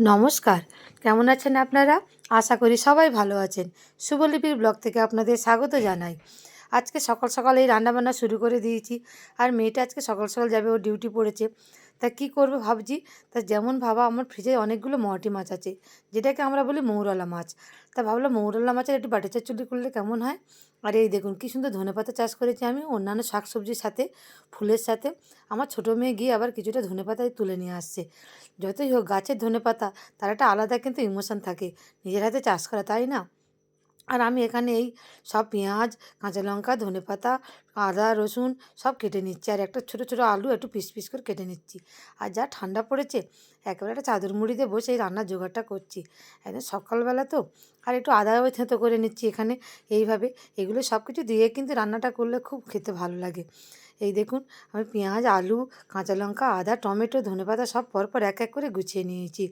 নমস্কার। কেমন আছেন আপনারা? আশা করি সবাই ভালো আছেন। শুভলিপির ব্লগ থেকে আপনাদের স্বাগত জানাই। আজকে সকাল সকাল এই রান্নাবান্না শুরু করে দিয়েছি। আর মেয়েটা আজকে সকাল সকাল যাবে, ও ডিউটি পড়েছে। তা কি করবে ভাবছি? তা যেমন ভাবা আমার ফ্রিজে অনেকগুলো মহাটি মাছ আছে, যেটাকে আমরা বলি মৌরলা মাছ। তা ভাবলাম মৌরলা মাছের একটু বাটি চচ্চড়ি করলে কেমন হয়? আর এই দেখুন কী সুন্দর ধনেপাতা চাষ করেছি আমি অন্যান্য শাকসবজির সাথে, ফুলের সাথে। আমার ছোটো মেয়ে গিয়ে আবার কিছুটা ধনেপাতা তুলে নিয়ে আসছে। যতই হোক গাছের ধনেপাতা তার একটা আলাদা কিন্তু ইমোশন থাকে। নিজের হাতে চাষ করা, তাই না? আর আমি এখানে এই সব পেঁয়াজ, কাঁচা লঙ্কা ধনেপাতা আদা, রসুন সব কেটে নিচ্ছি। আর একটা ছোটো ছোটো আলু একটু পিস পিস করে কেটে নিচ্ছি। আর যা ঠান্ডা পড়েছে, একেবারে একটা চাদর মুড়িতে বসে এই রান্নার জোগাড়টা করছি। একদম সকালবেলা তো, আর একটু আদাও থেঁতো করে নিচ্ছি এখানে এইভাবে। এগুলো সব কিছু দিয়ে কিন্তু রান্নাটা করলে খুব খেতে ভালো লাগে। এই দেখুন, আমি পেঁয়াজ, আলু, কাঁচা লঙ্কা, আদা, টমেটো ধনেপাতা সব পরপর এক এক করে গুছিয়ে নিয়েছি।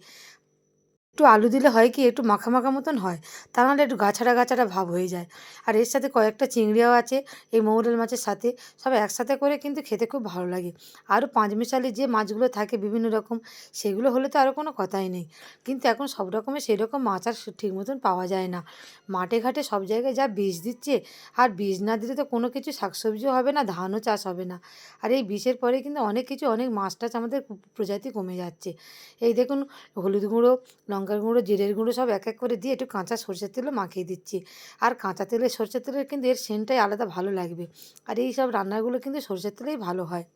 একটু আলু দিলে হয় কি, একটু মাখা মাখা মতন হয়, তা নাহলে একটু গাছাড়া গাছাড়া ভাব হয়ে যায়। আর এর সাথে কয়েকটা চিংড়িও আছে, এই মৌরল মাছের সাথে, সব একসাথে করে কিন্তু খেতে খুব ভালো লাগে। আরও পাঁচমিশালি যে মাছগুলো থাকে বিভিন্ন রকম, সেগুলো হলে তো আরও কোনো কথাই নেই। কিন্তু এখন সব রকমের সেই রকম মাছ আর ঠিক মতন পাওয়া যায় না। মাঠে ঘাটে সব জায়গায় যা বীজ দিচ্ছে, আর বীজ না দিলে তো কোনো কিছু শাকসবজিও হবে না, ধানও চাষ হবে না। আর এই বিষের পরে কিন্তু অনেক কিছু, অনেক মাছ টাছ আমাদের প্রজাতি কমে যাচ্ছে। এই দেখুন, হলুদ গুঁড়ো লঙ্কার গুঁড়ো, জিরের গুঁড়ো সব এক এক করে দিয়ে একটু কাঁচা সরষের তেলও মাখিয়ে দিচ্ছি। আর কাঁচা তেলে সরষের তেলের কিন্তু এর সেন্টটাই আলাদা ভালো লাগবে। আর এই সব রান্নাগুলো কিন্তু সরষের তেলেই ভালো হয়।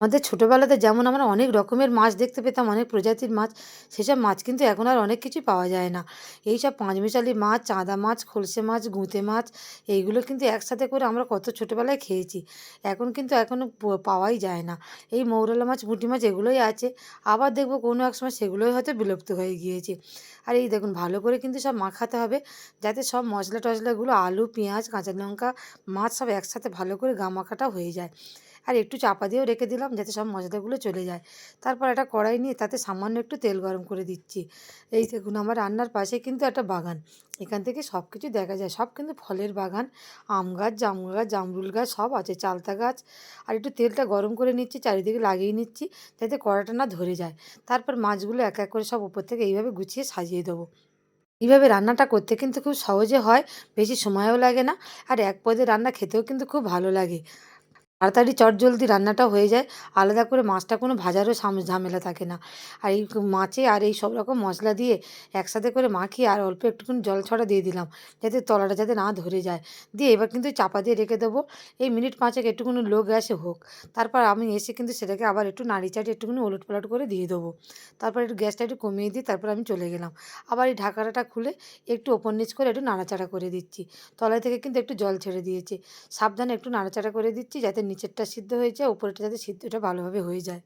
আমাদের ছোটোবেলাতে যেমন আমরা অনেক রকমের মাছ দেখতে পেতাম, অনেক প্রজাতির মাছ, সেসব মাছ কিন্তু এখন আর অনেক কিছুই পাওয়া যায় না। এই সব পাঁচমিশালি মাছ, চাঁদা মাছ, খলসে মাছ, গুঁতে মাছ, এইগুলো কিন্তু একসাথে করে আমরা কত ছোটোবেলায় খেয়েছি। এখন কিন্তু এখনও পাওয়াই যায় না। এই মৌরলা মাছ পুঁটি মাছ এগুলোই আছে। আবার দেখব কোনো এক সময় সেগুলোই হয়তো বিলুপ্ত হয়ে গিয়েছে। আর এই দেখুন, ভালো করে কিন্তু সব মাখাতে হবে, যাতে সব মশলা টশলাগুলো আলু, পেঁয়াজ কাঁচা লঙ্কা মাছ সব একসাথে ভালো করে গা মাখাটা হয়ে যায়। আর একটু চাপা দিয়েও রেখে দিলাম যাতে সব মশলাগুলো চলে যায়। তারপর একটা কড়াই নিয়ে তাতে সামান্য একটু তেল গরম করে দিচ্ছি। এই দেখুন আমার রান্নার পাশে কিন্তু একটা বাগান। এখান থেকে সব কিছু দেখা যায়। সব কিন্তু ফলের বাগান। আম গাছ, জাম গাছ, জামরুল গাছ সব আছে। চালতা গাছ। আর একটু তেলটা গরম করে নিচ্ছি, চারিদিকে লাগিয়ে নিচ্ছি যাতে কড়াটা না ধরে যায়। তারপর মাছগুলো এক এক করে সব উপর থেকে এইভাবে গুছিয়ে সাজিয়ে দেবো। এইভাবে রান্নাটা করতে কিন্তু খুব সহজে হয়। বেশি সময়ও লাগে না। আর এক পদে রান্না খেতেও কিন্তু খুব ভালো লাগে। তাড়াতাড়ি চটজলদি রান্নাটা হয়ে যায়। আলাদা করে মাছটা কোনো ভাজারও ঝামেলা থাকে না। আর এই মাছে আর এই সব রকম মশলা দিয়ে একসাথে করে মাখিয়ে আর অল্প একটুকুনি জল ছড়া দিয়ে দিলাম। যাতে তলাটা যাতে না ধরে যায়। দিয়ে এবার কিন্তু চাপা দিয়ে রেখে দেবো। এই মিনিট পাঁচেক একটুকুনি লো গ্যাসে হোক। তারপর আমি এসে কিন্তু সেটাকে আবার একটু নাড়ি চাড়ি একটুকুনি ওলট পালট করে দিয়ে দেবো। তারপর একটু গ্যাসটা একটু কমিয়ে দিয়ে তারপর আমি চলে গেলাম। আবার এই ঢাকাটা খুলে একটু ওপর নিচ করে একটু নাড়াচাড়া করে দিচ্ছি। তলায় থেকে কিন্তু একটু জল ছেড়ে দিয়েছে। সাবধানে একটু নাড়াচাড়া করে দিচ্ছি যাতে নিচেরটা সিদ্ধ হয়ে যায়, উপরেরটা যাতে সিদ্ধটা ভালোভাবে হয়ে যায়।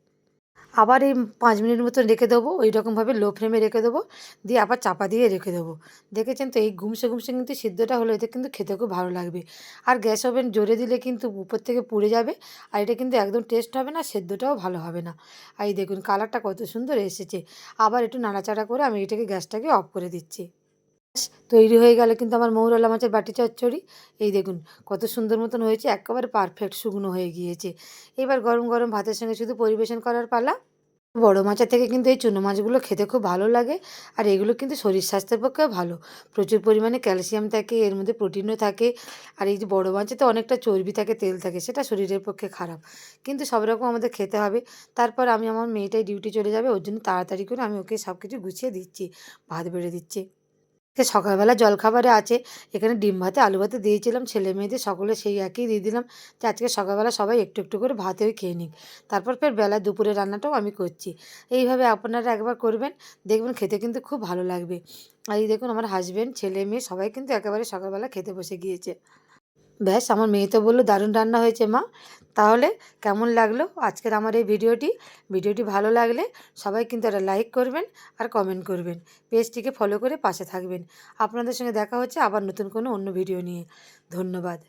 আবার এই পাঁচ মিনিট মতন রেখে দেবো ওই রকমভাবে লো ফ্লেমে রেখে দেবো, দিয়ে আবার চাপা দিয়ে রেখে দেবো। দেখেছেন তো, এই ঘুমসে ঘুমসে কিন্তু সিদ্ধটা হলো এটা কিন্তু খেতে খুব ভালো লাগবে। আর গ্যাস ওভেন জোরে দিলে কিন্তু উপর থেকে পুড়ে যাবে, আর এটা কিন্তু একদম টেস্ট হবে না, সেদ্ধটাও ভালো হবে না। আর এই দেখুন, কালারটা কত সুন্দর এসেছে। আবার একটু নাড়াচাড়া করে আমি এটাকে গ্যাসটাকে অফ করে দিচ্ছি। তৈরি হয়ে গেল কিন্তু আমার মৌরলা মাছের বাটি চচ্চড়ি। এই দেখুন, কত সুন্দর মতন হয়েছে, একেবারে পারফেক্ট শুকনো হয়ে গিয়েছে। এবার গরম গরম ভাতের সঙ্গে শুধু পরিবেশন করার পালা। বড় মাছের থেকে কিন্তু এই চুনো মাছগুলো খেতে খুব ভালো লাগে, আর এগুলো কিন্তু শরীর স্বাস্থ্যের পক্ষেও ভালো। প্রচুর পরিমাণে ক্যালসিয়াম থাকে, এর মধ্যে প্রোটিনও থাকে, আর এই যে বড় মাছে তো অনেকটা চর্বি থাকে, তেল থাকে, সেটা শরীরের পক্ষে খারাপ। কিন্তু সব রকম আমাদের খেতে হবে। তারপর আমি আমার মেয়েটাই ডিউটি চলে যাবে, ওর জন্য তাড়াতাড়ি করে আমি ওকে সব কিছু গুছিয়ে দিচ্ছি, ভাত বেড়ে দিচ্ছি। সকালবেলা জলখাবারে আছে। এখানে ডিম ভাতে, আলু ভাতে দিয়েছিলাম, ছেলে মেয়েদের সকলে সেই একই দিয়ে দিলাম। যে আজকে সকালবেলা সবাই একটু একটু করে ভাতে ওই খেয়ে নিক। তারপর ফের বেলা দুপুরে রান্নাটাও আমি করছি। এইভাবে আপনারা একবার করবেন, দেখবেন খেতে কিন্তু খুব ভালো লাগবে। আর এই দেখুন আমার হাজব্যান্ড ছেলে, মেয়ে সবাই কিন্তু একেবারে সকালবেলা খেতে বসে গিয়েছে। ব্যাস, আমার মেয়ে তো বলল, দারুণ রান্না হয়েছে মা। তাহলে কেমন লাগল আজকের আমার এই ভিডিওটি? ভিডিওটি ভালো লাগলে সবাই কিন্তু একটা লাইক করবেন আর কমেন্ট করবেন। পেজটিকে ফলো করে পাশে থাকবেন। আপনাদের সঙ্গে দেখা হচ্ছে আবার নতুন কোনো অন্য ভিডিও নিয়ে। ধন্যবাদ।